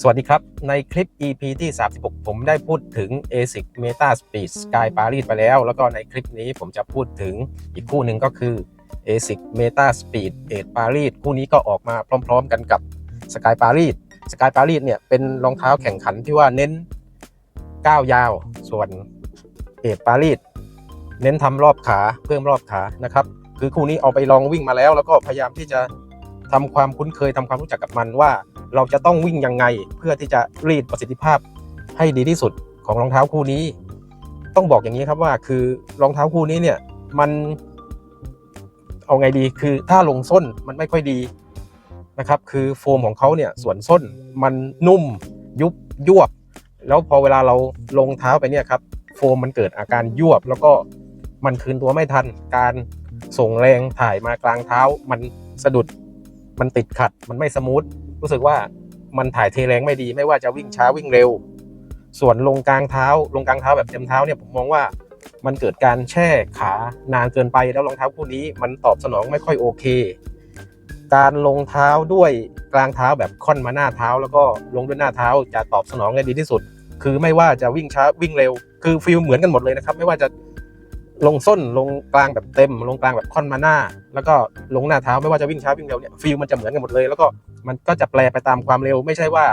สวัสดีครับ ในคลิป EP ที่ 36 ผมได้พูดถึง ASIC Meta Speed Sky Paris ไปแล้ว แล้วก็ในคลิปนี้ผมจะพูดถึงอีกคู่หนึ่งก็คือ ASIC Meta Speed 8 Paris คู่นี้ก็ออกมาพร้อม ๆ กันกับ Sky Paris Sky Paris เนี่ยเป็นรองเท้าแข่งขันที่ว่าเน้นก้าวยาว ส่วน8 Paris เน้นทำรอบขาเพิ่มรอบขานะครับ คือคู่นี้เอาไปลองวิ่งมาแล้ว แล้วก็พยายามที่จะ ทำความคุ้นเคยทำความรู้จักกับมันว่า เราจะต้องวิ่งยังไงเพื่อที่จะรีดประสิทธิภาพให้ดีที่สุดของรองเท้าคู่นี้ ต้องบอกอย่างนี้ครับว่าคือรองเท้าคู่นี้เนี่ยมันเอาไงดีคือถ้าลงส้นมันไม่ค่อยดีนะครับ คือโฟมของเขาเนี่ยส่วนส้นมันนุ่มยุบยวบ แล้วพอเวลาเราลงเท้าไปเนี่ยครับโฟมมันเกิดอาการยวบ แล้วก็มันคืนตัวไม่ทัน การส่งแรงถ่ายมากลางเท้ามันสะดุด มันติดขัดมันไม่สมูทรู้สึกว่ามันถ่ายเทแรงไม่ดี ไม่ว่าจะวิ่งช้าวิ่งเร็ว ส่วนลงกลางเท้า ลงกลางเท้าแบบเต็มเท้าเนี่ยผมมองว่ามันเกิดการแช่ขานานเกินไปแล้วรองเท้าคู่นี้มันตอบสนองไม่ค่อยโอเค การลงเท้าด้วยกลางเท้าแบบค่อนมาหน้าเท้า แล้วก็ลงด้วยหน้าเท้าจะตอบสนองได้ดีที่สุด คือไม่ว่าจะวิ่งช้าวิ่งเร็ว คือฟิลเหมือนกันหมดเลยนะครับ ไม่ว่าจะ ลงส้นลงกลางแบบเต็ม ลงกลางแบบค่อนมาหน้า แล้วก็ลงหน้าเท้าไม่ว่าจะวิ่งช้าวิ่งเร็วเนี่ยฟิลมันจะเหมือนกันหมดเลย แล้วก็มันก็จะแปลไปตามความเร็ว ไม่ใช่ว่า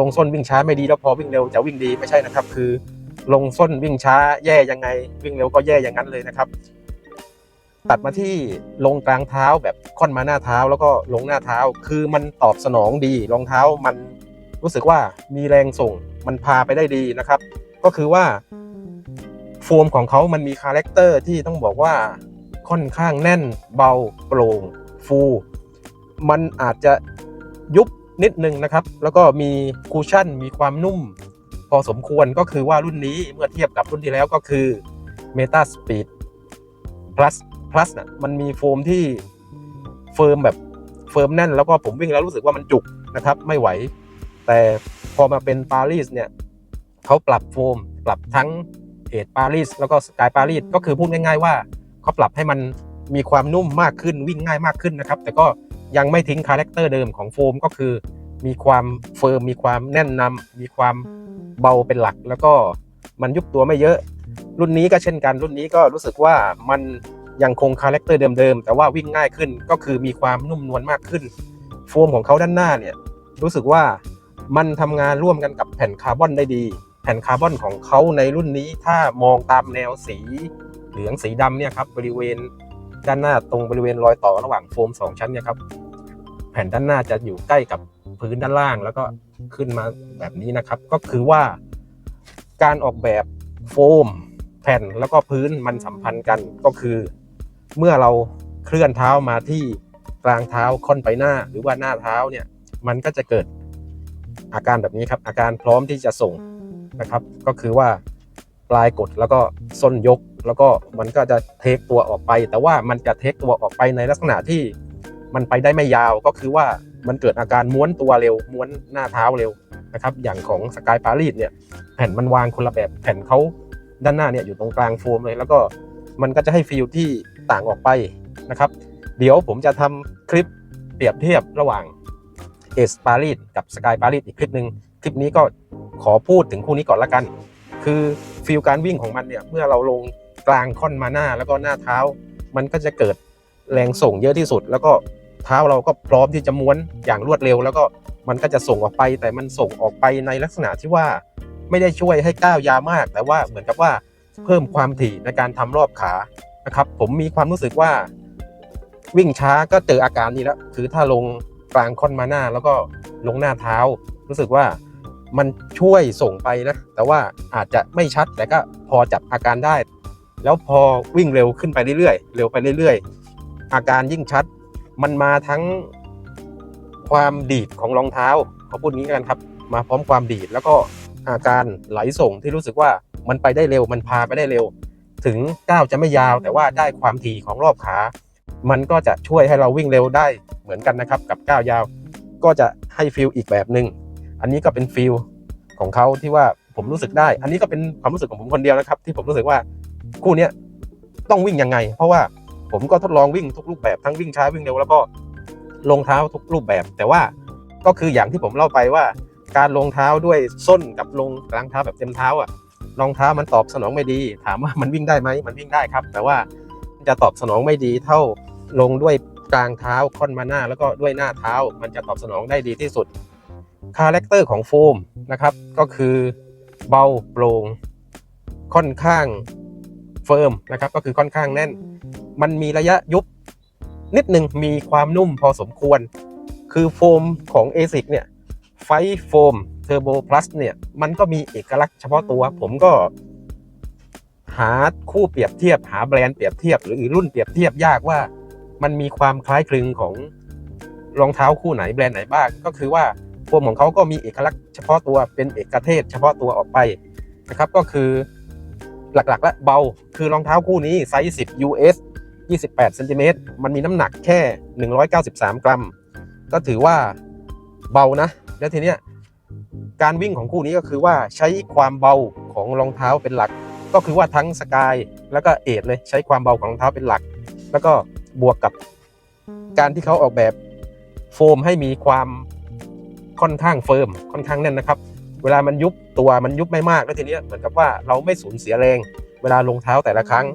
ลงส้นวิ่งช้าไม่ดีแล้วพอวิ่งเร็วจะวิ่งดีไม่ใช่นะครับ คือ ลงส้นวิ่งช้าแย่ยังไง วิ่งเร็วก็แย่อย่างนั้นเลยนะครับ ตัดมาที่ลงกลางเท้าแบบค่อนมาหน้าเท้า แล้วก็ลงหน้าเท้า คือมันตอบสนองดีรองเท้ามันรู้สึกว่ามีแรงส่งมันพาไปได้ดีนะครับ ก็คือว่า ฟมของเขามันมีคาแรคเตอร์ที่ต้องบอกว่าค่อนข้างแน่นเบาโปร่งฟู มันอาจจะยุบนิดนึงนะครับ แล้วก็มีคูชั่นมีความนุ่ม พอสมควรก็คือว่ารุ่นนี้เมื่อเทียบกับรุ่นที่แล้วก็คือ Meta Speed Plus Plus น่ะมันมีโฟมที่เฟิร์มแบบเฟิร์มแน่นแล้วก็ผมวิ่งแล้วรู้สึกว่ามันจุกนะครับ ไม่ไหว แต่พอมาเป็นปารีสเนี่ยเขาปรับโฟม ปรับทั้ง เอทปารีส แล้วก็สกายปารีส ก็คือพูดง่าย ๆ ว่าเขาปรับให้มันมีความนุ่มมากขึ้นวิ่งง่ายมากขึ้นนะครับ แต่ก็ยังไม่ทิ้งคาแรคเตอร์เดิมของโฟมก็คือ มีความเฟิร์มมีความแน่นนำมีความเบาเป็นหลัก แล้วก็มันยุบตัวไม่เยอะ รุ่นนี้ก็เช่นกัน รุ่นนี้ก็รู้สึกว่ามันยังคงคาแรคเตอร์เดิมๆแต่ว่าวิ่งง่ายขึ้นก็คือมีความนุ่มนวลมากขึ้น โฟมของเขาด้านหน้าเนี่ยรู้สึกว่ามันทำงานร่วมกันกับแผ่นคาร์บอนได้ดี แผ่นคาร์บอนของเขาในรุ่นนี้ถ้ามองตามแนวสีเหลืองสีดำเนี่ยครับบริเวณด้านหน้าตรงบริเวณรอยต่อระหว่างโฟมสองชั้นเนี่ยครับแผ่นด้านหน้าจะอยู่ใกล้กับพื้นด้านล่างแล้วก็ขึ้นมาแบบนี้นะครับ ก็คือว่าการออกแบบโฟม แผ่นแล้วก็พื้นมันสัมพันธ์กันก็คือ เมื่อเราเคลื่อนเท้ามาที่กลางเท้าค่อนไปหน้าหรือว่าหน้าเท้าเนี่ยมันก็จะเกิดอาการแบบนี้ครับ อาการพร้อมที่จะส่ง นะครับ ก็คือว่าปลายกดแล้วก็ส้นยก แล้วก็มันก็จะเทคตัวออกไป แต่ว่ามันจะเทคตัวออกไปในลักษณะที่มันไปได้ไม่ยาวก็คือว่ามันเกิดอาการม้วนตัวเร็ว ม้วนหน้าเท้าเร็วนะครับ อย่างของสกายปารีสเนี่ยแผ่นมันวางคนละแบบแผ่นเขาด้านหน้าเนี่ยอยู่ตรงกลางโฟมเลย แล้วก็มันก็จะให้ฟีลที่ต่างออกไปนะครับ เดี๋ยวผมจะทำคลิปเปรียบเทียบระหว่างเอสปารีสกับสกายปารีสอีกคลิปหนึ่งคลิปนี้ก็ ขอพูดถึงคู่นี้ก่อนละกัน คือฟีลการวิ่งของมันเนี่ยเมื่อเราลงกลางค่อนมาหน้าแล้วก็หน้าเท้า มันก็จะเกิดแรงส่งเยอะที่สุด แล้วก็เท้าเราก็พร้อมที่จะม้วนอย่างรวดเร็ว แล้วก็มันก็จะส่งออกไป แต่มันส่งออกไปในลักษณะที่ว่าไม่ได้ช่วยให้ก้าวยาวมาก แต่ว่าเหมือนกับว่าเพิ่มความถี่ในการทำรอบขานะครับ ผมมีความรู้สึกว่า วิ่งช้าก็เจออาการนี้แล้ว คือถ้าลงกลางค่อนมาหน้า แล้วก็ลงหน้าเท้า รู้สึกว่า มันช่วยส่งไปนะ แต่ว่าอาจจะไม่ชัดแต่ก็พอจับอาการได้ แล้วพอวิ่งเร็วขึ้นไปเรื่อยๆ เร็วไปเรื่อยๆ อาการยิ่งชัด มันมาทั้งความดีดของรองเท้าเขาพูดงี้กันครับ มาพร้อมความดีดแล้วก็อาการไหลส่งที่รู้สึกว่ามันไปได้เร็ว มันพาไปได้เร็ว ถึงก้าวจะไม่ยาว แต่ว่าได้ความถี่ของรอบขา มันก็จะช่วยให้เราวิ่งเร็วได้เหมือนกันนะครับ กับก้าวยาว ก็จะให้ฟิลอีกแบบหนึ่ง อันนี้ก็เป็นฟิลของเขาที่ว่าผมรู้สึกได้ อันนี้ก็เป็นความรู้สึกของผมคนเดียวนะครับ ที่ผมรู้สึกว่าคู่นี้ต้องวิ่งยังไง เพราะว่าผมก็ทดลองวิ่งทุกรูปแบบทั้งวิ่งช้าวิ่งเร็วแล้วก็ลงเท้าทุกรูปแบบ แต่ว่าก็คืออย่างที่ผมเล่าไปว่า การลงเท้าด้วยส้นกับลงกลางเท้าแบบเต็มเท้าอะรองเท้ามันตอบสนองไม่ดี ถามว่ามันวิ่งได้ไหมมันวิ่งได้ครับ แต่ว่าจะตอบสนองไม่ดีเท่าลงด้วยกลางเท้าค่อนมาหน้า แล้วก็ด้วยหน้าเท้ามันจะตอบสนองได้ดีที่สุด คาแรคเตอร์ของโฟมนะครับ ก็คือเบาโปร่งค่อนข้างเฟิร์มนะครับก็คือค่อนข้างแน่น มันมีระยะยุบนิดหนึ่งมีความนุ่มพอสมควร คือโฟมของ ASIC เนี่ยไฟโฟมเทอร์โบพลัสเนี่ยมันก็มีเอกลักษณ์เฉพาะตัวผมก็ หาคู่เปรียบเทียบ หาแบรนด์เปรียบเทียบ หรือรุ่นเปรียบเทียบยากว่า มันมีความคล้ายคลึงของรองเท้าคู่ไหนแบรนด์ไหนบ้างก็คือว่า โฟมของเขาก็มีเอกลักษณ์เฉพาะตัวเป็นเอกเทศ เฉพาะตัวออกไปนะครับก็คือหลักๆ และเบาคือรองเท้าคู่นี้ไซส์10 US 28เซนติเมตรมันมีน้ำหนักแค่ 193 กรัม ก็ถือว่าเบานะ แล้วทีเนี้ยการวิ่งของคู่นี้ก็คือว่าใช้ความเบาของรองเท้าเป็นหลัก ก็คือว่าทั้งสกายแล้วก็เอทเลยใช้ความเบาของรองเท้าเป็นหลัก แล้วก็บวกกับการที่เขาออกแบบโฟมให้มีความ ค่อนข้างเฟิร์มค่อนข้างแน่นนะครับ เวลามันยุบตัวมันยุบไม่มากแล้วทีเนี้ยเหมือนกับว่าเราไม่สูญเสียแรง เวลาลงเท้าแต่ละครั้ง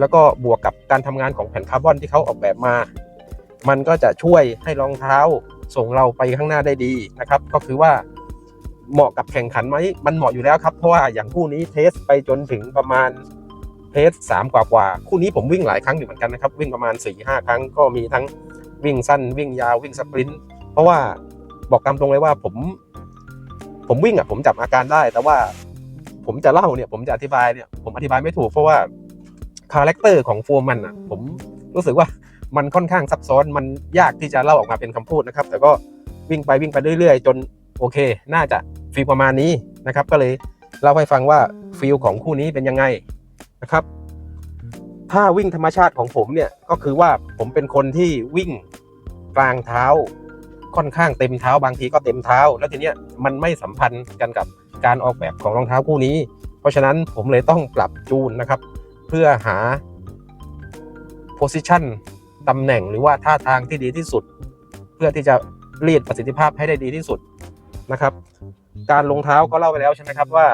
แล้วก็บวกกับการทำงานของแผ่นคาร์บอนที่เขาออกแบบมา มันก็จะช่วยให้รองเท้าส่งเราไปข้างหน้าได้ดีนะครับ ก็คือว่าเหมาะกับแข่งขันไหมมันเหมาะอยู่แล้วครับ เพราะว่าอย่างคู่นี้เทสไปจนถึงประมาณเทสสามกว่ากว่าคู่นี้ผมวิ่งหลายครั้งอยู่เหมือนกันนะครับ วิ่งประมาณ4ี่ห้าครั้งก็มีทั้งวิ่งสั้นวิ่งยาววิ่งสปรินต์เพราะว่า บอกตามตรงเลยว่าผม ผมวิ่งอะ ผมจับอาการได้ แต่ว่า ผมจะเล่าเนี่ย ผมจะอธิบายเนี่ย ผมอธิบายไม่ถูกเพราะว่าคาแรคเตอร์ของโฟมมันอะ ผมรู้สึกว่ามันค่อนข้างซับซ้อนมันยากที่จะเล่าออกมาเป็นคำพูดนะครับ แต่ก็วิ่งไปวิ่งไปเรื่อยๆ จนโอเค น่าจะฟีลประมาณนี้นะครับ ก็เลยเล่าให้ฟังว่าฟีลของคู่นี้เป็นยังไงนะครับ ถ้าวิ่งธรรมชาติของผมเนี่ยก็คือว่าผมเป็นคนที่วิ่งกลางเท้า ค่อนข้างเต็มเท้าบางทีก็เต็มเท้า แล้วทีเนี้ยมันไม่สัมพันธ์กันกับการออกแบบของรองเท้าคู่นี้ เพราะฉะนั้นผมเลยต้องปรับจูนนะครับ เพื่อหา position ตำแหน่งหรือว่าท่าทางที่ดีที่สุด เพื่อที่จะเรียดประสิทธิภาพให้ได้ดีที่สุดนะครับ การลงเท้าก็เล่าไปแล้วใช่ไหมครับว่า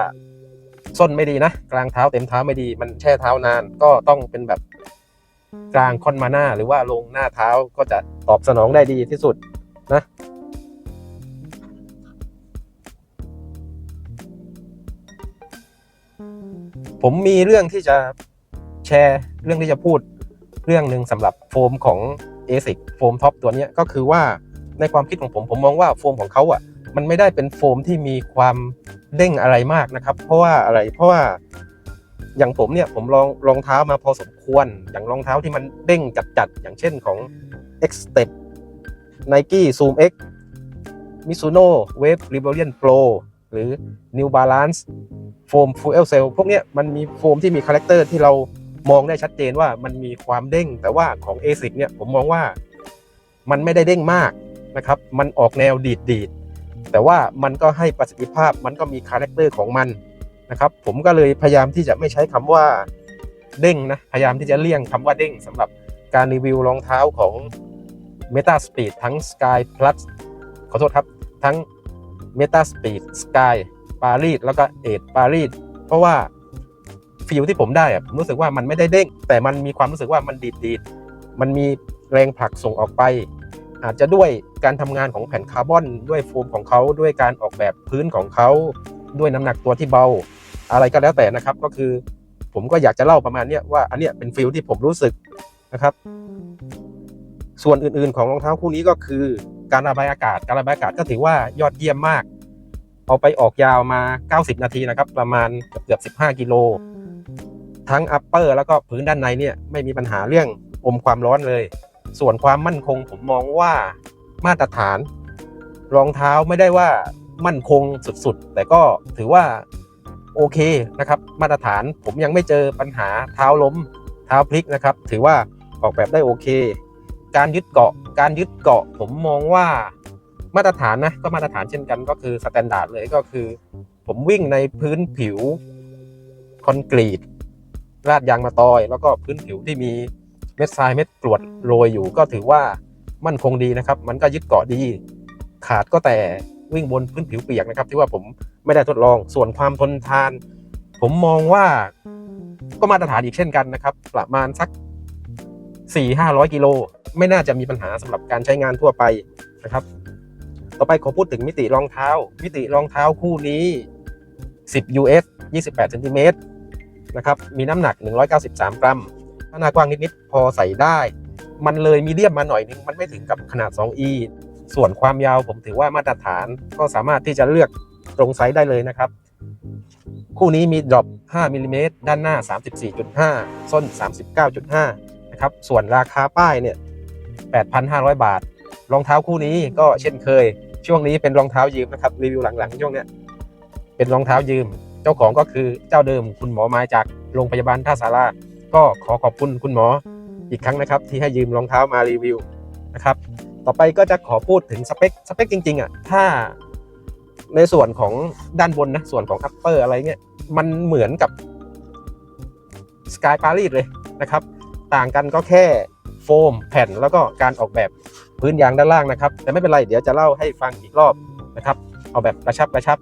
ส้นไม่ดีนะ กลางเท้าเต็มเท้าไม่ดี มันแช่เท้านานก็ต้องเป็นแบบกลางค่อนมาหน้า หรือว่าลงหน้าเท้าก็จะตอบสนองได้ดีที่สุด นะผมมีเรื่องที่จะแชร์เรื่องที่จะพูดเรื่องหนึ่งสำหรับโฟมของ ASIC โฟมท็อปตัวนี้ก็คือว่าในความคิดของผมผมมองว่าโฟมของเขาอะมันไม่ได้เป็นโฟมที่มีความเด้งอะไรมากนะครับ เพราะว่าอะไรเพราะว่าอย่างผมเนี่ยผมลองรองเท้ามาพอสมควร อย่างรองเท้าที่มันเด้งจัดๆอย่างเช่นของ X Step Nike Zoom X Mizuno Wave Rebellion Pro หรือ New Balance โฟม Fuel Cell พวกเนี้ยมันมีโฟมที่มีคาแรคเตอร์ที่เรามองได้ชัดเจนว่ามันมีความเด้ง แต่ว่าของ ASIC เนี่ยผมมองว่ามันไม่ได้เด้งมากนะครับ มันออกแนวดีดดีดแต่ว่ามันก็ให้ประสิทธิภาพมันก็มีคาแรคเตอร์ของมันนะครับ ผมก็เลยพยายามที่จะไม่ใช้คำว่าเด้งนะ พยายามที่จะเลี่ยงคำว่าเด้งสำหรับการรีวิวรองเท้าของ Meta Speed ทั้ง Sky Plus ขอโทษครับ ทั้ง Meta Speed Sky ปารีสแล้วก็เอ p ปารีสเพราะว่าฟิลที่ผมได้อะผมรู้สึกว่ามันไม่ได้เด้ง แต่มันมีความรู้สึกว่ามันดีดดีดมันมีแรงผลักส่งออกไป อาจจะด้วยการทำงานของแผ่นคาร์บอน ด้วยโฟมของเขาด้วยการออกแบบพื้นของเขาด้วยน้ำหนักตัวที่เบา อะไรก็แล้วแต่นะครับ ก็คือผมก็อยากจะเล่าประมาณนี้ว่าอันเนี้ยเป็นฟิลที่ผมรู้สึกนะครับ ส่วนอื่นๆของรองเท้าคู่นี้ก็คือ การระบายอากาศ การระบายอากาศก็ถือว่ายอดเยี่ยมมาก เอาไปออกยาวมา 90 นาทีนะครับ ประมาณเกือบ 15 กิโล ทั้งอัปเปอร์แล้วก็พื้นด้านในเนี่ยไม่มีปัญหาเรื่องอมความร้อนเลย ส่วนความมั่นคงผมมองว่ามาตรฐาน รองเท้าไม่ได้ว่ามั่นคงสุดๆ แต่ก็ถือว่าโอเคนะครับ มาตรฐานผมยังไม่เจอปัญหาเท้าล้มเท้าพลิกนะครับ ถือว่าออกแบบได้โอเค การยึดเกาะ การยึดเกาะผมมองว่ามาตรฐานนะก็มาตรฐานเช่นกันก็คือสแตนดาร์ดเลยก็คือ ผมวิ่งในพื้นผิวคอนกรีตราดยางมาตอย แล้วก็พื้นผิวที่มีเม็ดทรายเม็ดกรวดโรยอยู่ก็ถือว่ามั่นคงดีนะครับ มันก็ยึดเกาะดี ขาดก็แต่วิ่งบนพื้นผิวเปียกนะครับ ที่ว่าผมไม่ได้ทดลองส่วนความทนทาน ผมมองว่าก็มาตรฐานอีกเช่นกันนะครับ ประมาณสัก 4 500 กิโล ไม่น่าจะมีปัญหาสำหรับการใช้งานทั่วไปนะครับ ต่อไปขอพูดถึงมิติรองเท้า มิติรองเท้าคู่นี้ 10 US 28เซนติเมตรนะครับมีน้ำหนัก 193 กรัมขนาดกว้างนิดๆพอใส่ได้ มันเลยมีเดียมมาหน่อยนึง มันไม่ถึงกับขนาด 2E ส่วนความยาวผมถือว่ามาตรฐานก็สามารถที่จะเลือกตรงไซส์ได้เลยนะครับ คู่นี้มีดรอป 5มิลลิเมตรด้านหน้า 34.5 ส้น 39.5 นะครับ ส่วนราคาป้ายเนี่ย8,500 บาท รองเท้าคู่นี้ก็เช่นเคย ช่วงนี้เป็นรองเท้ายืมนะครับรีวิวหลังๆ ช่วงเนี้ยเป็นรองเท้ายืม เจ้าของก็คือเจ้าเดิมคุณหมอมาจากโรงพยาบาลท่าสาราก็ขอขอบคุณคุณหมออีกครั้งนะครับ ที่ให้ยืมรองเท้ามารีวิวนะครับ ต่อไปก็จะขอพูดถึงสเปคสเปคจริงๆอะถ้าในส่วนของด้านบนนะส่วนของ upper อร์อะไรเงี้ยมันเหมือนกับ Sky Paris เลยนะครับ ต่างกันก็แค่โฟมแผ่นแล้วก็การออกแบบพื้นยางด้านล่างนะครับ แต่ไม่เป็นไรเดี๋ยวจะเล่าให้ฟังอีกรอบนะครับเอาแบบกระชับกระชับ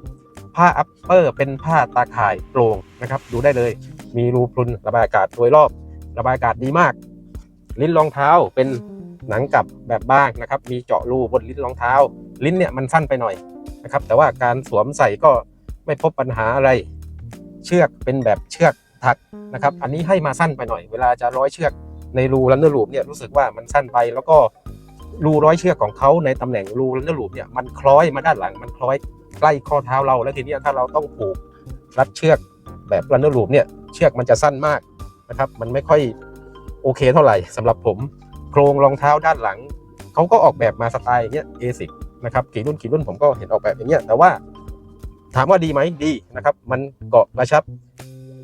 ผ้า upper เป็นผ้าตาข่ายโปร่งนะครับดูได้เลย มีรูพรุนระบายอากาศโดยรอบ ระบายอากาศดีมาก ลิ้นรองเท้าเป็นหนังกลับแบบบ้างนะครับ มีเจาะรูบนลิ้นรองเท้า ลิ้นเนี่ยมันสั้นไปหน่อยนะครับ แต่ว่าการสวมใส่ก็ไม่พบปัญหาอะไร เชือกเป็นแบบเชือก ถักนะครับ อันนี้ให้มาสั้นไปหน่อย เวลาจะร้อยเชือกในรูลันเนอร์ลูปเนี่ยรู้สึกว่ามันสั้นไปแล้วก็รูร้อยเชือกของเขาในตำแหน่งรูลันเนอร์ลูปเนี่ยมันคล้อยมาด้านหลังมันคล้อยใกล้ข้อเท้าเรา แล้วทีเนี้ยถ้าเราต้องผูกรัดเชือกแบบลันเนอร์ลูปเนี่ยเชือกมันจะสั้นมากนะครับ มันไม่ค่อยโอเคเท่าไหร่สำหรับผมโครงรองเท้าด้านหลังเขาก็ออกแบบมาสไตล์อย่างเงี้ยเอซิกนะครับกี่รุ่นกี่รุ่นผมก็เห็นออกแบบอย่างเงี้ยแต่ว่าถามว่าดีไหมดีนะครับ มันเกาะกระชับ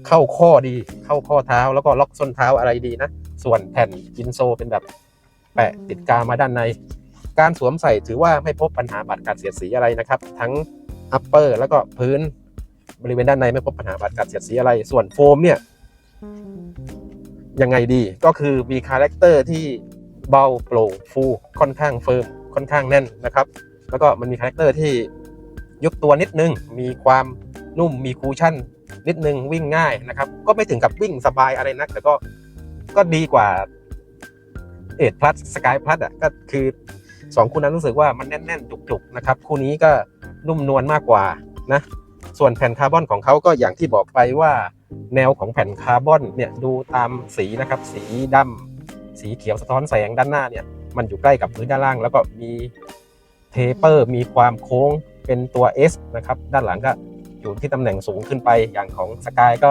เข้าข้อดีเข้าข้อเท้าแล้วก็ล็อกส้นเท้าอะไรดีนะ ส่วนแผ่นอินโซเป็นแบบแปะติดกาวมาด้านใน การสวมใส่ถือว่าไม่พบปัญหาบาดกัดเสียดสีอะไรนะครับ ทั้งอัปเปอร์แล้วก็พื้นบริเวณด้านในไม่พบปัญหาบาดกัดเสียดสีอะไร ส่วนโฟมเนี่ยยังไงดีก็คือมีคาแรคเตอร์ที่เบาโปร่งฟูค่อนข้างเฟิร์มค่อนข้างแน่นนะครับ แล้วก็มันมีคาแรคเตอร์ที่ยุบตัวนิดนึง มีความนุ่มมีคูชั่น นิดนึงวิ่งง่ายนะครับ ก็ไม่ถึงกับวิ่งสบายอะไรนัก แต่ก็ก็ดีกว่าเอ็ดพลัสสกายพลัสอะก็คือสองคู่นั้นรู้สึกว่ามันแน่น ๆ จุก ๆ นะครับ คู่นี้ก็นุ่มนวลมากกว่านะส่วนแผ่นคาร์บอนของเขาก็อย่างที่บอกไปว่าแนวของแผ่นคาร์บอนเนี่ยดูตามสีนะครับ สีดำสีเขียวสะท้อนแสงด้านหน้าเนี่ยมันอยู่ใกล้กับพื้นด้านล่าง แล้วก็มีเทเปอร์มีความโค้งเป็นตัว S นะครับ ด้านหลังก็ อยู่ที่ตำแหน่งสูงขึ้นไปอย่างของสกายก็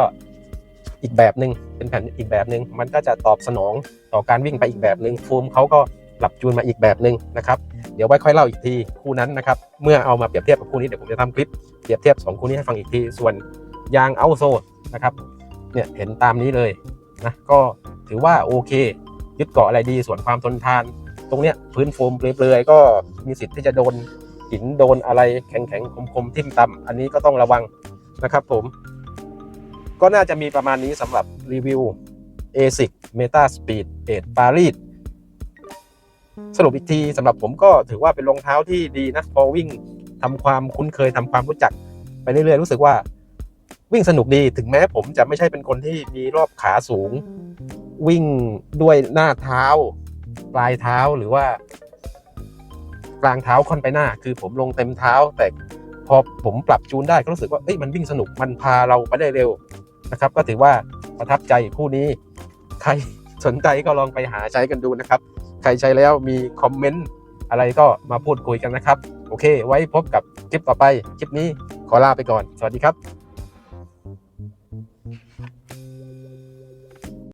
อีกแบบหนึ่งเป็นแผ่นอีกแบบหนึ่งมันก็จะตอบสนองต่อการวิ่งไปอีกแบบหนึ่งโฟมเขาก็ปรับจูนมาอีกแบบหนึ่งนะครับเดี๋ยวไว้ค่อยเล่าอีกทีคู่นั้นนะครับเมื่อเอามาเปรียบเทียบกับคู่นี้เดี๋ยวผมจะทำคลิปเปรียบเทียบสองคู่นี้ให้ฟังอีกทีส่วนยางเอาโซนะครับเนี่ยเห็นตามนี้เลยนะก็ถือว่าโอเค ยึดเกาะอะไรดีส่วนความทนทาน ตรงเนี้ยพื้นโฟมเปลือยๆก็มีสิทธิ์ที่จะโดน หินโดนอะไรแข็งๆคมๆทิ่มตำอันนี้ก็ต้องระวังนะครับผม ก็น่าจะมีประมาณนี้สำหรับรีวิว ASIC Meta Speed 8 Paris สรุปอีกทีสำหรับผมก็ถือว่าเป็นรองเท้าที่ดีนะ พอวิ่งทำความคุ้นเคยทำความรู้จัก ไปเรื่อยๆ รู้สึกว่าวิ่งสนุกดีถึงแม้ผมจะไม่ใช่เป็นคนที่มีรอบขาสูง วิ่งด้วยหน้าเท้า ปลายเท้าหรือว่า กลางเท้าค่อนไปหน้า คือผมลงเต็มเท้า แต่พอผมปรับจูนได้ก็รู้สึกว่าเอ้ยมันวิ่งสนุกมันพาเราไปได้เร็วนะครับ ก็ถือว่าประทับใจคู่นี้ ใครสนใจก็ลองไปหาใช้กันดูนะครับ ใครใช้แล้วมีคอมเมนต์อะไรก็มาพูดคุยกันนะครับ โอเค ไว้พบกับคลิปต่อไป คลิปนี้ขอลาไปก่อน สวัสดีครับ